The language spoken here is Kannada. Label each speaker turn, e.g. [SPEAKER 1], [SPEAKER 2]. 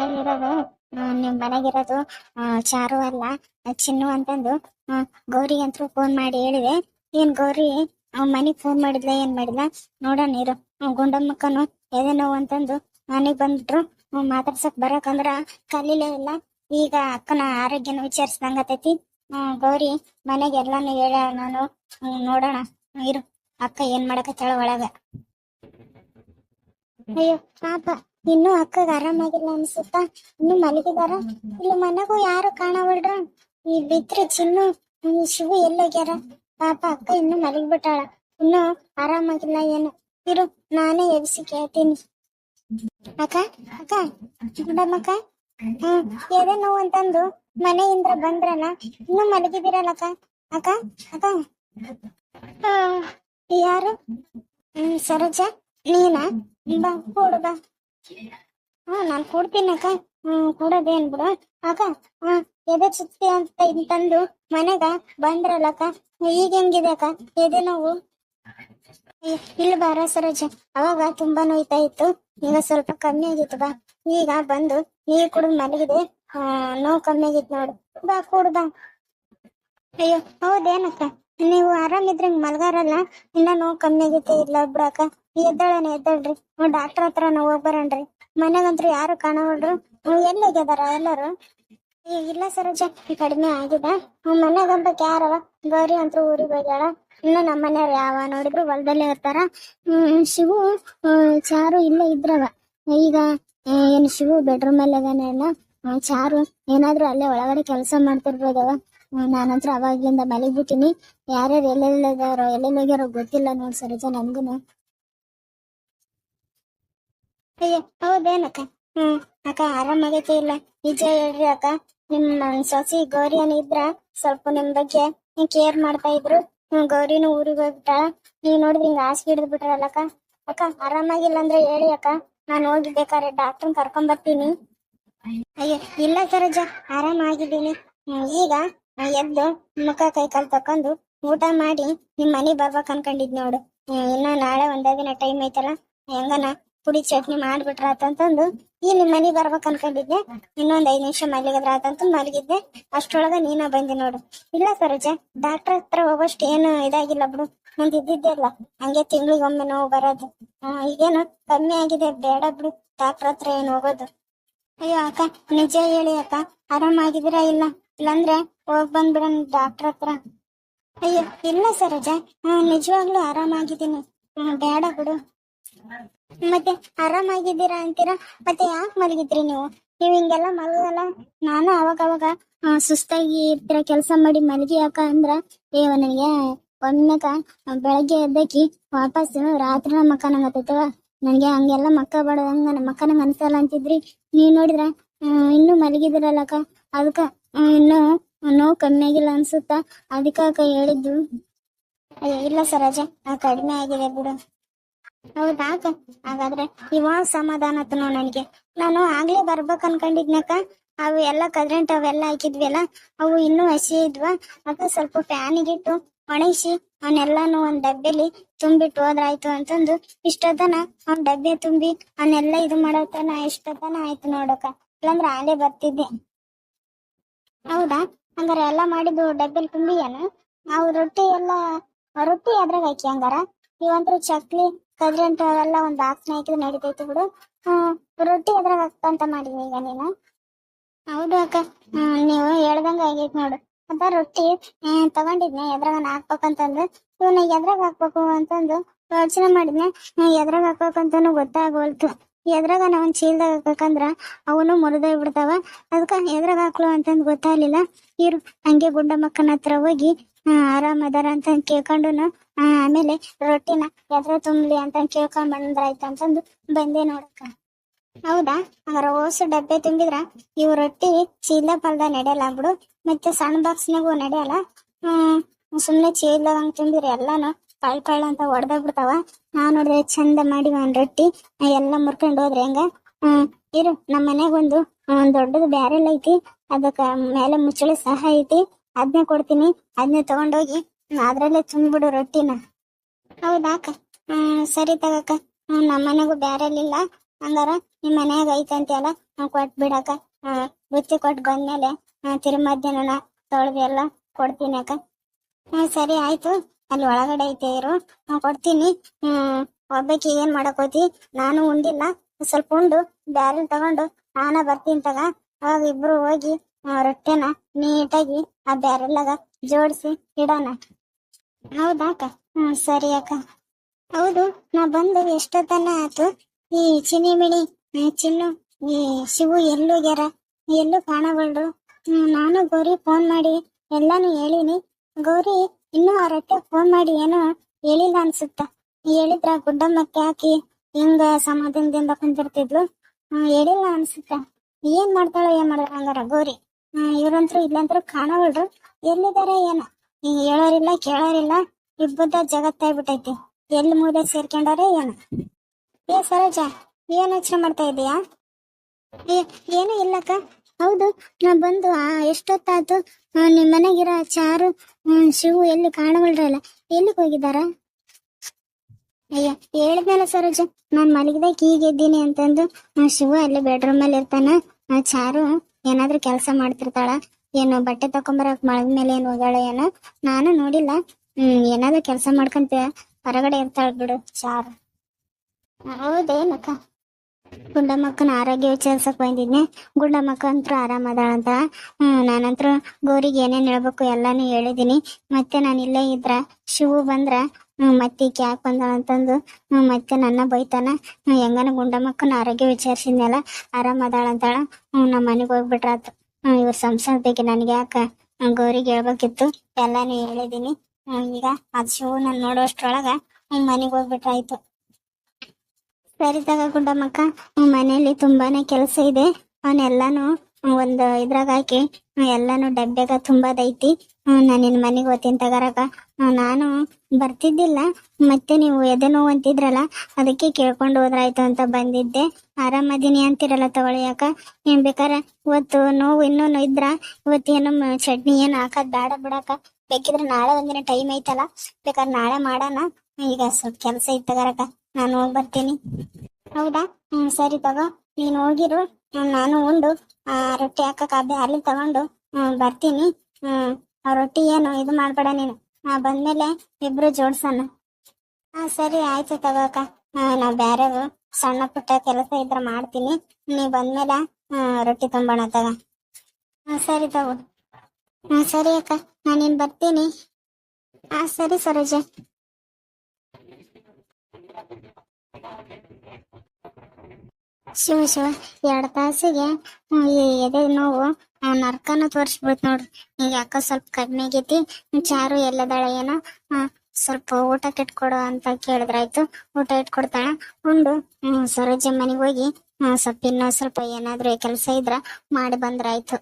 [SPEAKER 1] ಮನೇಲಿರೋದು ನಿಮ್ ಮನೆಗಿರೋದು ಚಾರು ಅಲ್ಲ, ಚಿನ್ನು ಅಂತಂದು ಗೌರಿ ಅಂತೂ ಫೋನ್ ಮಾಡಿ ಹೇಳಿದೆ. ಏನ್ ಗೌರಿ ಮನೆಗ್ ಫೋನ್ ಮಾಡಿದ್ಲ, ಏನ್ ಮಾಡಿದ್ಲ? ನೋಡೋಣ ಇರು. ಗುಂಡಮ್ಮಕ್ಕನು ಎದೆ ನೋವು ಅಂತಂದು ಮನೆಗ್ ಬಂದ್ಬಿಟ್ರು. ಮಾತಾಡ್ಸಕ್ ಬರಕಂದ್ರ ಕಲೀಲೇ ಇಲ್ಲ. ಈಗ ಅಕ್ಕನ ಆರೋಗ್ಯನ ವಿಚಾರಿಸ್ದಂಗತೈತಿ ಗೌರಿ, ಮನೆಗೆ ಎಲ್ಲಾನು ಹೇಳ ನಾನು ನೋಡೋಣ. ಇರು. ಅಕ್ಕ ಏನ್ ಮಾಡಕತ್ತಾಳ ಒಳಗ. ಅಯ್ಯೋ, ಪಾಪ. ಇನ್ನು ಅಕ್ಕಗ ಆರಾಮಾಗಿಲ್ಲ ಅನ್ಸುತ್ತ? ಇನ್ನು ಮಲಗಿದಾರ? ಇಲ್ಲಿ ಮನೆಗೂ ಯಾರು ಕಾಣವಲ್ರ? ಈ ಬಿದ್ರೆ ಚಿನ್ನು, ಈ ಶಿವು ಎಲ್ಲೋಗ್ಯಾರ? ಪಾಪ ಅಕ್ಕ ಇನ್ನು ಮಲಗಿಬಿಟ್ಟಾಳ. ಇನ್ನು ಆರಾಮಾಗಿಲ್ಲ ಏನು? ಇರು, ನಾನೇ ಎಬ್ಸಿ ಕೇಳ್ತೀನಿ. ಅಕ್ಕ ಅಕ್ಕ ಗುಂಡಮ್ಮಕ್ಕ ಹ್ಮ್, ಎದೆ ನೋವು ಅಂತಂದು ಮನೆಯಿಂದ ಬಂದ್ರಲ್ಲ, ಇನ್ನು ಮಲಗಿದಿರಲ್ಲ ಅಕ್ಕ? ಅಕ್ಕ ಅಕ್ಕ. ಯಾರು? ಹ್ಮ್, ಸರೋಜ, ನೀನಾ? ಬಾ ಕೂಡು ಬಾ. ಹಾ, ನಾನ್ ಕೂಡ್ತೀನಿ ಅಕ್ಕ. ಹ್ಮ್, ಕೊಡೋದೇನ್ ಬಿಡು. ಅಕ್ಕ, ಹಾ, ಎದೆ ಅಂತ ತಂದು ಮನೆಗ ಬಂದ್ರಲ್ಲ ಅಕ್ಕ. ಈಗ ಹೆಂಗಿದೆ ಅಕ್ಕ? ಎದೆ ನೋವು? ಇಲ್ಲ ಬಾರ ಸರೋಜ, ಅವಾಗ ತುಂಬಾ ನೋಯ್ತಾ ಇತ್ತು. ಈಗ ಸ್ವಲ್ಪ ಕಮ್ಮಿ ಆಗಿತ್ತು ಬಾ. ಈಗ ಬಂದು ನೀರ್ ಕುಡಿದು ಮಲಗಿದೆ. ನೋವು ಕಮ್ಮಿ ಆಗಿತ್ತು ನೋಡು. ಬಾ, ಕೂಡು ಬಾ. ಅಯ್ಯೋ, ಹೌದೇನಕ್ಕ? ನೀವು ಆರಾಮಿದ್ರೆ ಮಲಗಾರಲ್ಲ ಮಲ್ಗಾರಲ್ಲ? ಇನ್ನ ನೋವು ಕಮ್ಮಿ ಆಗಿತ್ತು ಇಲ್ಲ ಬಿಡಕ್ಕ ಎದ್ದಾಳೇನ ಎದ್ದಾಳ್ರಿ. ಡಾಕ್ಟರ್ ಹತ್ರ ನಾವು ಹೋಗಿ ಬರೋಣ್ರಿ. ಮನೆಗಂತ್ರ ಯಾರು ಕಾಣವಲ್ರು? ಹ್ಮ್, ಎಲ್ಲಿ ಎಲ್ಲರೂ? ಇಲ್ಲ ಸರೋಜ ಕಡಿಮೆ ಆಗಿದೆ. ಮನೆಗಂತ ಯಾರವ ಗೌರಿ ಅಂತೂ ಊರಿಗೆ ಹೋಗ್ಯಾಳ. ಇನ್ನು ನಮ್ಮ ಮನೆಯವ್ರು ಯಾವ ನೋಡಿದ್ರು ಹೊಲದಲ್ಲೇ ಇರ್ತಾರ. ಹ್ಮ್ ಶಿವು ಚಾರು ಇಲ್ಲೇ ಇದ್ರವ. ಈಗ ಏನು ಶಿವು ಬೆಡ್ರೂಮ್ ಅಲ್ಲಿ? ಅದಾನೇನ ಆ, ಚಾರು ಏನಾದ್ರೂ ಅಲ್ಲೇ ಒಳಗಡೆ ಕೆಲಸ ಮಾಡ್ತಿರ್ಬೋದವ? ನಾನಂತ್ರ ಅವಾಗ್ಲಿಂದ ಮಲಗ್ಬಿಟ್ಟಿನಿ. ಯಾರ್ಯಾರು ಎಲ್ಲೆಲ್ಲಿದಾರೋ ಎಲ್ಲೆಲ್ಲಿ ಹೋಗ್ಯಾರೋ ಗೊತ್ತಿಲ್ಲ ನೋಡ್ ಸರೋಜ ನನ್ಗುನು ಅಯ್ಯ, ಹೌದೇನಕ್ಕ? ಹ್ಮ್, ಅಕ್ಕ ಆರಾಮಾಗೈತಿ ಇಲ್ಲ? ನಿಜ ಹೇಳ್ರಿ ಅಕ್ಕ ನಿಮ್ಮ ಸೊಸಿ ಗೌರಿ ಏನಿದ್ರ ಸ್ವಲ್ಪ ನಿಮ್ ಬಗ್ಗೆ ಕೇರ್ ಮಾಡ್ತಾ ಇದ್ರು. ಗೌರಿನೂ ಊರಿಗೆ ಹೋಗ್ಬಿಟ್ಟ. ನೀವ್ ನೋಡಿದ್ರಿ ಹಿಂಗ ಹಾಸಿಗೆ ಹಿಡಿದು ಬಿಟ್ರಲ್ಲಕ್ಕ ಅಕ್ಕ? ಆರಾಮಾಗಿಲ್ಲ ಅಂದ್ರೆ ಹೇಳಿ ಅಕ್ಕ, ನಾನು ಹೋಗಿ ಬೇಕಾದ್ರೆ ಡಾಕ್ಟರ್ ಕರ್ಕೊಂಡ್ ಬರ್ತೀನಿ. ಅಯ್ಯ, ಇಲ್ಲ ಸರೋಜ, ಆರಾಮಾಗಿದ್ದೀನಿ. ಈಗ ಎದ್ದು ಮುಖ ಕೈ ಕಾಲು ತಕೊಂಡು ಊಟ ಮಾಡಿ ನಿಮ್ ಮನೆ ಬರ್ಬೇಕು ಅನ್ಕೊಂಡಿದ್ ನೋಡು. ಇನ್ನ ನಾಳೆ ಒಂದೇ ದಿನ ಟೈಮ್ ಐತಲ್ಲ, ಹೆಂಗನ? ಪುಡಿ ಚಟ್ನಿ ಮಾಡ್ಬಿಟ್ರ ಅಂತಂದು ಈ ನಿಮ್ ಬರ್ಬೇಕು ಅನ್ಕೊಂಡಿದ್ದೆ. ಇನ್ನೊಂದ್ ಐದ್ ನಿಮಿಷ ಮಲಗಿದ್ರ ಆತಂತ ಮಲಗಿದ್ದೆ. ಅಷ್ಟೊಳಗ ನೀನ ಬಂದಿ ನೋಡು. ಇಲ್ಲ ಸರೋಜ ಡಾಕ್ಟರ್ ಹತ್ರ ಹೋಗೋಷ್ಟು ಏನು ಇದಾಗಿಲ್ಲ ಬಿಡು. ನಂದ್ ಇದ್ದಿದ್ದೆ ಅಲ್ಲ ಹಂಗೆ ತಿಂಗಳಿಗೊಮ್ಮೆ ನೋವು ಬರೋದು. ಈಗೇನು ಕಮ್ಮಿ ಆಗಿದೆ. ಬೇಡ ಬಿಡು. ಡಾಕ್ಟರ್ ಹತ್ರ ಏನ್ ಹೋಗೋದು? ಅಯ್ಯೋ ಅಕ್ಕ, ನಿಜ ಹೇಳಿ ಅಕ್ಕ. ಆರಾಮಾಗಿದ್ದೀರಾ ಇಲ್ಲ? ಇಲ್ಲಂದ್ರೆ ಹೋಗ್ ಬಂದ್ಬಿಡೋಣ ಡಾಕ್ಟರ್ ಹತ್ರ. ಅಯ್ಯೋ, ಇಲ್ಲ ಸರೋಜ. ನಿಜವಾಗ್ಲೂ ಆರಾಮಾಗಿದ್ದೀನಿ. ಬೇಡ ಬಿಡು. ಮತ್ತೆ ಆರಾಮಾಗಿದ್ದೀರಾ ಅಂತೀರಾ? ಮತ್ತೆ ಯಾಕೆ ಮಲಗಿದ್ರಿ ನೀವು? ನೀವು ಹಿಂಗೆಲ್ಲ ಮಲಗಲ್ಲ. ನಾನು ಅವಾಗ ಅವಾಗ ಸುಸ್ತಾಗಿ ಇರ್ತೀರ ಕೆಲಸ ಮಾಡಿ ಮಲಗಿ ಯಾಕ ಅಂದ್ರ ಏ ನನಗೆ ಒಮ್ಮೆಕ ಬೆಳಗ್ಗೆ ಎದ್ದಕಿ ವಾಪಸ್ ರಾತ್ರಿ ಮಕ್ಕ ನಂಗತ್ತೈತವ ನನಗೆ ಹಂಗೆಲ್ಲ ಮಕ್ಕ ಬಡದಂಗ ನನ್ನ ಮಕ್ಕ ನಂಗೆ ಅನ್ಸಲ್ಲ ಅಂತಿದ್ರಿ. ನೀ ನೋಡಿದ್ರ ಇನ್ನೂ ಮಲಗಿದಿರಲ್ಲಕ್ಕ ಅದಕ್ಕ ಇನ್ನು ನೋವು ಕಮ್ಮಿ ಆಗಿಲ್ಲ ಅನ್ಸುತ್ತಾ? ಅದಕ್ಕ ಹೇಳಿದ್ದು. ಇಲ್ಲ ಸರ್ ಆ, ಕಡಿಮೆ ಆಗಿದೆ ಬಿಡು. ಹೌದಾ? ಅಕ್ಕ ಹಾಗಾದ್ರೆ ಇವಾಗ ಸಮಾಧಾನ ಆತನೋ ನನಗೆ. ನಾನು ಆಗ್ಲೇ ಬರ್ಬೇಕು ಅನ್ಕೊಂಡಿದ್ನಕ್ಕ. ಅವು ಎಲ್ಲ ಕದ್ರೆಂಟ್ ಅವೆಲ್ಲ ಹಾಕಿದ್ವಲ್ಲ, ಅವು ಇನ್ನೂ ಹಸಿ ಇದ್ವಾ? ಅದ ಸ್ವಲ್ಪ ಫ್ಯಾನಿಗಿಟ್ಟು ಒಣಗಿಸಿ, ಅವನ್ನೆಲ್ಲಾನು ಒಂದ್ ಡಬ್ಬೆಲಿ ತುಂಬಿಟ್ಟು ಹೋದ್ರಾಯ್ತು ಅಂತಂದು ಇಷ್ಟೊತ್ತನ ಅವ್ನ್ ಡಬ್ಬೆ ತುಂಬಿ ಅವನ್ನೆಲ್ಲ ಇದು ಮಾಡೋತನ ಇಷ್ಟೊತ್ತನ ಆಯ್ತು ನೋಡಕ. ಇಲ್ಲಾಂದ್ರೆ ಆಲೇ ಬರ್ತಿದ್ದೆ. ಹೌದಾ? ಹಂಗಾರ ಎಲ್ಲ ಮಾಡಿದ್ದು ಡಬ್ಬೆಲ್ ತುಂಬಿ ಏನು ಅವು ರೊಟ್ಟಿ ಎಲ್ಲ, ರೊಟ್ಟಿ ಅದ್ರಾಗ ಹಾಕಿ ಹಂಗಾರ? ಇವಂತ್ರ ಚಕ್ಲಿ ಕದ್ರಂಟ ಅವೆಲ್ಲ ಒಂದ್ ಬಾಕ್ಸ್ ಹಾಕಿದ್ರೆ ನಡಿತೈತಿ ಬಿಡು. ರೊಟ್ಟಿ ಅದ್ರಾಗ ಹಾಕ್ತಂತ ಮಾಡಿದ್ವಿ ಈಗ ನೀನು. ಹೌದು ಅಕ್ಕ. ನೀವು ಹೇಳ್ದಂಗ ಆಗೈತ್ ನೋಡು. ಅಂತ ರೊಟ್ಟಿ ತಗೊಂಡಿದ್ನೆ. ಎದ್ರಾಗ ಹಾಕ್ಬೇಕಂತಂದು ಇವನ್ನ ಎದ್ರಾಗ ಹಾಕ್ಬೇಕು ಅಂತಂದು ಯೋಚನೆ ಮಾಡಿದ್ನೆ. ಎದ್ರಾಗ ಹಾಕ್ಬೇಕಂತಾನು ಗೊತ್ತಾಗೋಲ್ತು. ಎದ್ರಾಗ ನಾವ್ ಚೀಲ್ದಾಗ ಹಾಕ್ಬೇಕಂದ್ರ ಅವನು ಮುರಿದೋಗ್ ಬಿಡ್ತಾವ. ಅದಕ್ಕ ಎದ್ರಾಗ ಹಾಕ್ಲು ಅಂತಂದ್ ಗೊತ್ತಾಗ್ಲಿಲ್ಲ. ಇರು ಹಂಗೆ ಗುಂಡಮ್ಮಕ್ಕನ ಹತ್ರ ಹೋಗಿ ಆರಾಮ್ ಅದಾರ ಅಂತ ಕೇಳ್ಕೊಂಡುನು ಆ, ಆಮೇಲೆ ರೊಟ್ಟಿನ ಎದ್ರ ತುಂಬಲಿ ಅಂತ ಕೇಳ್ಕೊಂಡ್ ಬಂದ್ರಾಯ್ತು ಅಂತಂದು ಬಂದೆ ನೋಡಕ್ಕ. ಹೌದಾ? ಓಸು ಡಬ್ಬೆ ತುಂಬಿದ್ರ ಇವ್ ರೊಟ್ಟಿ ಚೀಲ ಪಲ್ದ ನಡೆಯಲ್ಲ ಬಿಡು ಮತ್ತೆ ಸಣ್ಣ ಬಾಕ್ಸ್ನಾಗೂ ನಡೆಯಲ್ಲ. ಹ್ಮ್, ಸುಮ್ನೆ ಚೀಲ ಹಂಗ್ ತುಂಬಿರಿ ಎಲ್ಲಾನು ಪಳ್ ಪಳ್ ಅಂತ ಒಡ್ದ ಬಿಡ್ತಾವ ನಾ ನೋಡಿದ್ರೆ ಚಂದ ಮಾಡಿ ಒಂದ್ ರೊಟ್ಟಿ, ಎಲ್ಲ ಮುರ್ಕೊಂಡ್ ಹೋದ್ರೆ ಹೆಂಗ? ಹ್ಮ್, ಇರು, ನಮ್ ಮನ್ಯಾಗ ಒಂದು, ಒಂದ್ ದೊಡ್ಡದು ಬ್ಯಾರೆಲ್ ಐತಿ, ಅದಕ್ಕ ಮೇಲೆ ಮುಚ್ಚಳ ಸಹ ಐತಿ, ಅದ್ನೇ ಕೊಡ್ತೀನಿ, ಅದ್ನೇ ತಗೊಂಡೋಗಿ ಅದ್ರಲ್ಲೇ ತುಂಬಿಬಿಡು ರೊಟ್ಟಿನ. ಹೌದಾಕ ಸರಿ ತಗಕ ನಮ್ಮ ಮನೆಗೂ ಬ್ಯಾರೆಲ್ ಇಲ್ಲ ಹಂಗಾರ ನಿಮ್ ಮನ್ಯಾಗ ಐತಂತೆಲ್ಲ ಕೊಟ್ ಬಿಡಕ ಬುತ್ತಿ ಕೊಟ್ ಬಂದ್ಮೇಲೆ ತಿರುಮಧ್ಯಾಹ್ನ ತೊಳೆದು ಎಲ್ಲ ಕೊಡ್ತೀನಿ ಅಕ್ಕ. ಸರಿ ಆಯ್ತು. ಅಲ್ಲಿ ಒಳಗಡೆ ಐತೆ ಇರು. ಕೊಡ್ತೀನಿ. ಹ್ಮ್, ಒಬ್ಬಾಕಿ ಏನ್ ಮಾಡಕೋತಿ ನಾನು ಉಂಡಿಲ್ಲ. ಸ್ವಲ್ಪ ಉಂಡು, ಬ್ಯಾರೆಲ್ ತಗೊಂಡು ನಾನ ಬರ್ತೀನಿ ತಗ. ಅವಾಗ ಇಬ್ರು ಹೋಗಿ ರೊಟ್ಟಿನ ನೀಟಾಗಿ ಆ ಬ್ಯಾರಲ್ಲಾಗ ಜೋಡಿಸಿ ಇಡೋಣ. ಹೌದಾ ಅಕ್ಕ? ಹ್ಮ್, ಸರಿ ಅಕ್ಕ. ಹೌದು, ನಾ ಬಂದು ಎಷ್ಟೊತ್ತನ ಆತು? ಈ ಚಿನಿಮಿಣಿ ಚಿನ್ನು, ಈ ಶಿವು ಎಲ್ಲೋಗ್ಯಾರ ಎಲ್ಲೂ ಕಾಣಬಲ್ರು ನಾನು ಗೌರಿ ಫೋನ್ ಮಾಡಿ ಎಲ್ಲಾನು ಹೇಳಿನಿ. ಗೌರಿ, ಇನ್ನೂ ಅವ್ರ ರೊಟ್ಟೆ ಫೋನ್ ಮಾಡಿ ಏನೋ ಹೇಳಿಲ್ಲ ಅನ್ಸುತ್ತ. ಹೇಳಿದ್ರ ಗುಡ್ಡಮ್ಮಕ್ಕೆ ಹಾಕಿ ಹಿಂಗ ಸಮಾಧಾನದಿಂದ ಕುಂತಿರ್ತಿದ್ಲು. ಹೇಳಿಲ್ಲ ಅನ್ಸುತ್ತ. ಏನ್ ಮಾಡ್ತಾಳ ಏನ್ ಮಾಡ್ತಾಳ ಹಂಗಾರ ಗೌರಿ ಇವ್ರಂತ್ರು ಇಲ್ಲಂತ್ರು ಕಾಣವಲ್ರು ಎಲ್ಲಿದಾರೆ ಏನ? ಈಗ ಹೇಳೋರಿಲ್ಲ ಕೇಳೋರಿಲ್ಲ ಇಬ್ಬದ ಜಗತ್ತಾಗ್ಬಿಟ್ಟೈತಿ. ಎಲ್ಲಿ ಮೂಲೆ ಸೇರ್ಕೊಂಡಾರೆ ಏನ? ಏ ಸರೋಜ ಏನ್ ಯೋಚನೆ ಮಾಡ್ತಾ ಇದೀಯಾ? ಏನು ಇಲ್ಲಕ್ಕ. ಹೌದು ನಾ ಬಂದು ಆ, ನಿಮ್ ಮನೆಗಿರೋ ಚಾರು ಶಿವು ಎಲ್ಲಿ ಕಾಣಬಲ್ರಲ್ಲ ಎಲ್ಲಿಗೆ ಹೋಗಿದಾರ ಅಯ್ಯ ಹೇಳಿದ್ನಲ್ಲ ಸರೋಜ ನಾನ್ ಮಲಗಿದಾಗ ಹೀಗಿದ್ದೀನಿ ಅಂತಂದು ಶಿವು ಅಲ್ಲಿ ಬೆಡ್ರೂಮ್ ಅಲ್ಲಿ ಇರ್ತಾನ ಚಾರು ಏನಾದ್ರೂ ಕೆಲಸ ಮಾಡ್ತಿರ್ತಾಳ ಏನು ಬಟ್ಟೆ ತಕೊಂಬರಕ್ ಮಳದ ಮೇಲೆ ಏನ್ ಹೋಗಾಳ ಏನ, ನಾನು ನೋಡಿಲ್ಲ. ಹ್ಮ್, ಏನಾದ್ರು ಕೆಲಸ ಮಾಡ್ಕಂತ ಹೊರಗಡೆ ಇರ್ತಾಳ ಬಿಡು ಚಾರು ಹೌದೇನಕ್ಕ? ಗುಂಡಮ್ಮಕ್ಕನ ಆರೋಗ್ಯ ವಿಚಾರಿಸಕ್ ಬಂದಿದ್ನೆ. ಗುಂಡಮ್ಮಕ್ಕ ಅಂತೂ ಆರಾಮದಾಳಂತ ಹ್ಮ್, ನಾನಂತ್ರ ಗೌರಿಗೆ ಏನೇನ್ ಹೇಳ್ಬೇಕು ಎಲ್ಲಾನು ಹೇಳಿದೀನಿ. ಮತ್ತೆ ನಾನು ಇಲ್ಲೇ ಇದ್ರ, ಶಿವು ಬಂದ್ರ, ಹ್ಮ್, ಮತ್ತೆ ಕ್ಯಾಕ್ ಯಾಕೆ ಬಂದಾಳ ಅಂತಂದು, ಹ್ಮ್, ಮತ್ತೆ ನನ್ನ ಬೈತಾನ. ಹೆಂಗನ ಗುಂಡಮ್ಮಕ್ಕನ ಆರೋಗ್ಯ ವಿಚಾರಿಸಿದ್ನಲ್ಲ ಆರಾಮದಾಳಂತಾಳ ಹ್ಮ್ ನಮ್ಮ ಮನೆಗೆ ಹೋಗ್ಬಿಟ್ರಾತು. ಇವ್ರ ಸಂಸಾರ ಬಗ್ಗೆ ನನಗೆ ಯಾಕ ಗೌರಿಗೆ ಹೇಳ್ಬೇಕಿತ್ತು? ಎಲ್ಲಾನು ಹೇಳಿದೀನಿ. ಈಗ ಅದ್ ಶೂ ನಾನು ನೋಡೋಷ್ಟ್ರೊಳಗ ಮನೆಗೆ ಹೋಗ್ಬಿಟ್ರಾಯ್ತು. ಸರಿ ತಗ ಗುಂಡಮ್ಮಕ್ಕ ಮನೇಲಿ ತುಂಬಾನೇ ಕೆಲಸ ಇದೆ. ಅವನ್ನೆಲ್ಲಾನು ಒಂದು ಇದ್ರಾಗ ಹಾಕಿ ಎಲ್ಲಾನು ಡಬ್ಬೆಗ ತುಂಬದೈತಿ ನಾನು ನಿನ್ ಮನೆಗೆ ಹೋಗ್ತೀನಿ ತಗರಕ ನಾನು ಬರ್ತಿದ್ದಿಲ್ಲ. ಮತ್ತೆ ನೀವು ಎದೆ ನೋವು ಅಂತಿದ್ರಲ್ಲ, ಅದಕ್ಕೆ ಕೇಳ್ಕೊಂಡು ಹೋದ್ರಾಯ್ತು ಅಂತ ಬಂದಿದ್ದೆ. ಆರಾಮದೀನಿ ಅಂತಿರಲ್ಲ ತಗೊಳ್ಳಿ ಯಾಕ ಏನ್ ಬೇಕಾರ, ಇವತ್ತು ನೋವು ಇನ್ನೂನು ಇದ್ರ ಇವತ್ತೇನು ಚಟ್ನಿ ಏನು ಹಾಕದ್ ಬೇಡ ಬಿಡಾಕ ಬೇಕಿದ್ರೆ ನಾಳೆ ಒಂದಿನ ಟೈಮ್ ಐತಲ್ಲ, ಬೇಕಾದ್ರೆ ನಾಳೆ ಮಾಡೋಣ. ಈಗ ಸ್ವಲ್ಪ ಕೆಲಸ ಇತ್ತು ತಗರಕ ನಾನು ಹೋಗಿ ಬರ್ತೀನಿ. ಹೌದಾ? ಹ್ಮ್, ಸರಿ ತಗೋ. ನೀನ್ ಹೋಗಿರು. ನಾನು ಉಂಡು. ಆ, ರೊಟ್ಟಿ ಹಾಕಕ್ ಅಬ್ಬೆ ಅಲ್ಲಿ ತಗೊಂಡು ಬರ್ತೀನಿ. ಹ್ಮ್, ಆ ರೊಟ್ಟಿ ಏನು ಇದು ಮಾಡ್ಬೇಡ ನೀನು. ಆ, ಬಂದ್ಮೇಲೆ ಇಬ್ರು ಜೋಡ್ಸೋಣ. ಹಾ ಸರಿ, ಆಯ್ತು ತಗೋಕ ಹಾ ನಾ ಬ್ಯಾರೆ ಸಣ್ಣ ಪುಟ್ಟ ಕೆಲಸ ಇದ್ರ ಮಾಡ್ತೀನಿ. ನೀ ಬಂದ್ಮೇಲೆ ರೊಟ್ಟಿ ತುಂಬೋಣ ತಗ. ಸರಿ ತಗೋ. ಹಾ ಸರಿ ಅಕ್ಕ. ನಾನಿನ್ ಬರ್ತೀನಿ. ಹಾ ಸರಿ ಸರೋಜ. ಶಿವ ಶಿವ ಎರಡ್ ತಾಸಿಗೆ ಎದೆ ನೋವು ನರ್ಕನ ತೋರಿಸ್ಬಿಡ್ತ ನೋಡ್ರಿ. ಈಗ ಯಾಕೋ ಸ್ವಲ್ಪ ಕಡಿಮೆ ಆಗೈತಿ ಚಾರು ಎಲ್ಲದಾಳ ಏನೋ ಸ್ವಲ್ಪ ಊಟ ಇಟ್ಕೊಡು ಅಂತ ಕೇಳಿದ್ರಾಯ್ತು. ಊಟ ಇಟ್ಕೊಡ್ತಾಳ. ಉಂಡು ಸರೋಜ ಮನೆಗೆ ಹೋಗಿ ಸ್ವಲ್ಪ ಇನ್ನೂ ಸ್ವಲ್ಪ ಏನಾದ್ರೂ ಕೆಲಸ ಇದ್ರ ಮಾಡಿ ಬಂದ್ರಾಯ್ತು.